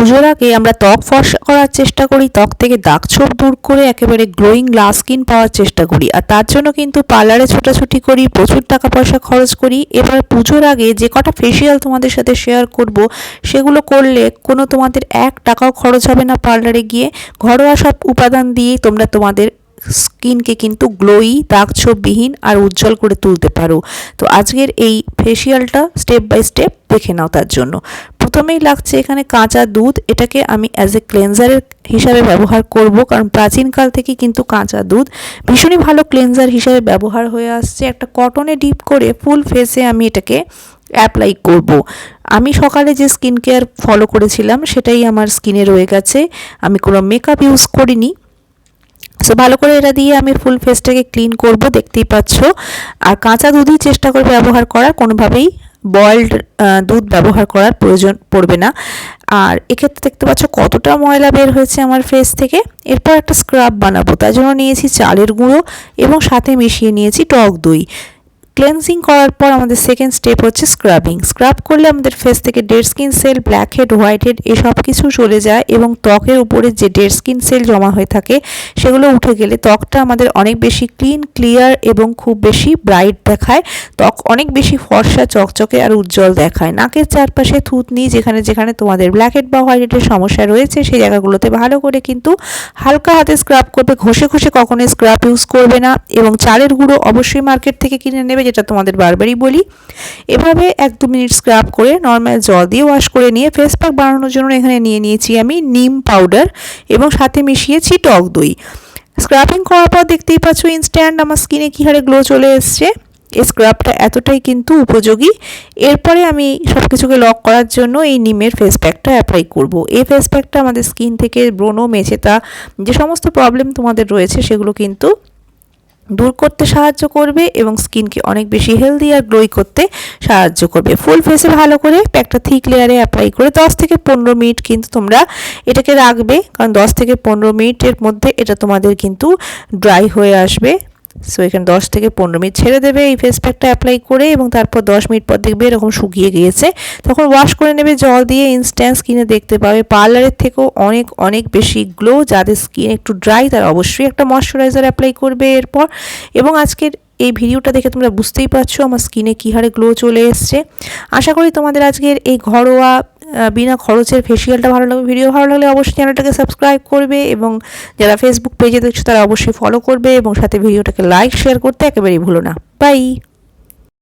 পুজোর আগে আমরা ত্বক ফর্সা করার চেষ্টা করি, ত্বক থেকে দাগ ছোপ দূর করে একেবারে গ্লোয়িং গ্লাস স্কিন পাওয়ার চেষ্টা করি। আর তার জন্য কিন্তু পার্লারে ছোটাছুটি করি, প্রচুর টাকা পয়সা খরচ করি। এবার পুজোর আগে যে কটা ফেসিয়াল তোমাদের সাথে শেয়ার করব, সেগুলো করলে কোনো তোমাদের এক টাকাও খরচ হবে না পার্লারে গিয়ে। ঘরোয়া সব উপাদান দিয়েই তোমরা তোমাদের স্কিনকে কিন্তু গ্লোই দাগ ছোপবিহীন আর উজ্জ্বল করে তুলতে পারো। তো আজকের এই ফেসিয়ালটা স্টেপ বাই স্টেপ দেখে নাও তার জন্য। প্রথমেই লাগছে এখানে কাঁচা দুধ। এটাকে আমি অ্যাজ এ ক্লেনজারের হিসাবে ব্যবহার করব, কারণ প্রাচীনকাল থেকে কিন্তু কাঁচা দুধ ভীষণই ভালো ক্লেনজার হিসাবে ব্যবহার হয়ে আসছে। একটা কটনে ডিপ করে ফুল ফেসে আমি এটাকে অ্যাপ্লাই করব। আমি সকালে যে স্কিন কেয়ার ফলো করেছিলাম, সেটাই আমার স্কিনে রয়ে গেছে। আমি কোনো মেকআপ ইউজ করিনি। সো ভালো করে এটা দিয়ে আমি ফুল ফেসটাকে ক্লিন করব, দেখতেই পাচ্ছ। আর কাঁচা দুধই চেষ্টা করে ব্যবহার করার, কোনোভাবেই বয়েলড দুধ ব্যবহার করার প্রয়োজন পড়বে না। আর এক্ষেত্রে দেখতে পাচ্ছ কতটা ময়লা বের হয়েছে আমার ফেস থেকে। এরপর একটা স্ক্রাব বানাবো, তার জন্য নিয়েছি চালের গুঁড়ো এবং সাথে মিশিয়ে নিয়েছি টক দই। ক্লেন্সিং করার পর আমাদের সেকেন্ড স্টেপ হচ্ছে স্ক্রাবিং স্ক্রাব করলে আমাদের ফেস থেকে dead skin cell blackhead whitehead এসব কিছু চলে যায় এবং ত্বকের উপরে যে ডেড স্কিন সেল জমা হয়ে থাকে সেগুলো উঠে গেলে ত্বকটা আমাদের অনেক বেশি ক্লিন ক্লিয়ার এবং খুব বেশি ব্রাইট দেখায়। ত্বক অনেক বেশি ফর্সা, চকচকে আর উজ্জ্বল দেখায়। নাকের চারপাশে থুতনি যেখানে যেখানে তোমাদের ব্ল্যাক হেড বা হোয়াইট হেডের সমস্যা রয়েছে সেই জায়গাগুলোতে ভালো করে কিন্তু হালকা হাতে স্ক্রাব করবে। ঘষে ঘষে কখনোই স্ক্রাব ইউজ করবে না এবং চালের গুঁড়ো অবশ্যই মার্কেট থেকে কিনে নেবে। যেটা তোমাদের বারবারই বলি। এভাবে এক দু মিনিট স্ক্রাব করে নর্মাল জল দিয়ে ওয়াশ করে নিয়ে ফেস প্যাক বানানোর জন্য এখানে নিয়ে নিয়েছি আমি নিম পাউডার এবং সাথে মিশিয়েছি টক দই। স্ক্রাবিং করার পর দেখতেই পাচ্ছ ইনস্ট্যান্ট আমার স্কিনে কী হারে গ্লো চলে এসছে। এই স্ক্রাবটা এতটাই কিন্তু উপযোগী। এরপরে আমি সব কিছুকে লক করার জন্য এই নিমের ফেস প্যাকটা অ্যাপ্লাই করব। এই ফেস প্যাকটা আমাদের স্কিন থেকে ব্রণ মেছেতা যে সমস্ত প্রবলেম তোমাদের রয়েছে সেগুলো কিন্তু দূর করতে সাহায্য করবে এবং স্কিনকে অনেক বেশি হেলদি আর গ্লোই করতে সাহায্য করবে। ফুল ফেসে ভালো করে একটা থিক লেয়ারে অ্যাপ্লাই করে দশ থেকে পনেরো মিনিট কিন্তু তোমরা এটাকে রাখবে, কারণ দশ থেকে পনেরো মিনিটের মধ্যে এটা তোমাদের কিন্তু ড্রাই হয়ে আসবে। সো এখানে দশ থেকে পনেরো মিনিট ছেড়ে দেবে। এই ফেস প্যাকটা অ্যাপ্লাই করে এবং তারপর দশ মিনিট পর দেখবে এরকম শুকিয়ে গিয়েছে। তখন ওয়াশ করে নেবে, জল দিয়ে ইনস্ট্যান্ট স্কিনে দেখতে পাবে। পার্লারের থেকেও অনেক অনেক বেশি গ্লো যাদের স্কিন একটু ড্রাই তারা অবশ্যই একটা ময়শ্চারাইজার অ্যাপ্লাই করবে এরপর। এবং আজকের এই ভিডিওটা দেখে তোমরা বুঝতেই পারছ আমার স্কিনে কী হারে গ্লো চলে এসছে। আশা করি তোমাদের আজকের এই ঘরোয়া বিনা খরচের ফেসিয়ালটা ভালো লাগবে ভিডিও ভালো লাগলে অবশ্যই চ্যানেলটাকে সাবস্ক্রাইব করবে এবং যারা ফেসবুক পেজে দেখছ তারা অবশ্যই ফলো করবে এবং সাথে ভিডিওটাকে লাইক শেয়ার করতে একেবারেই ভুলো না। বাই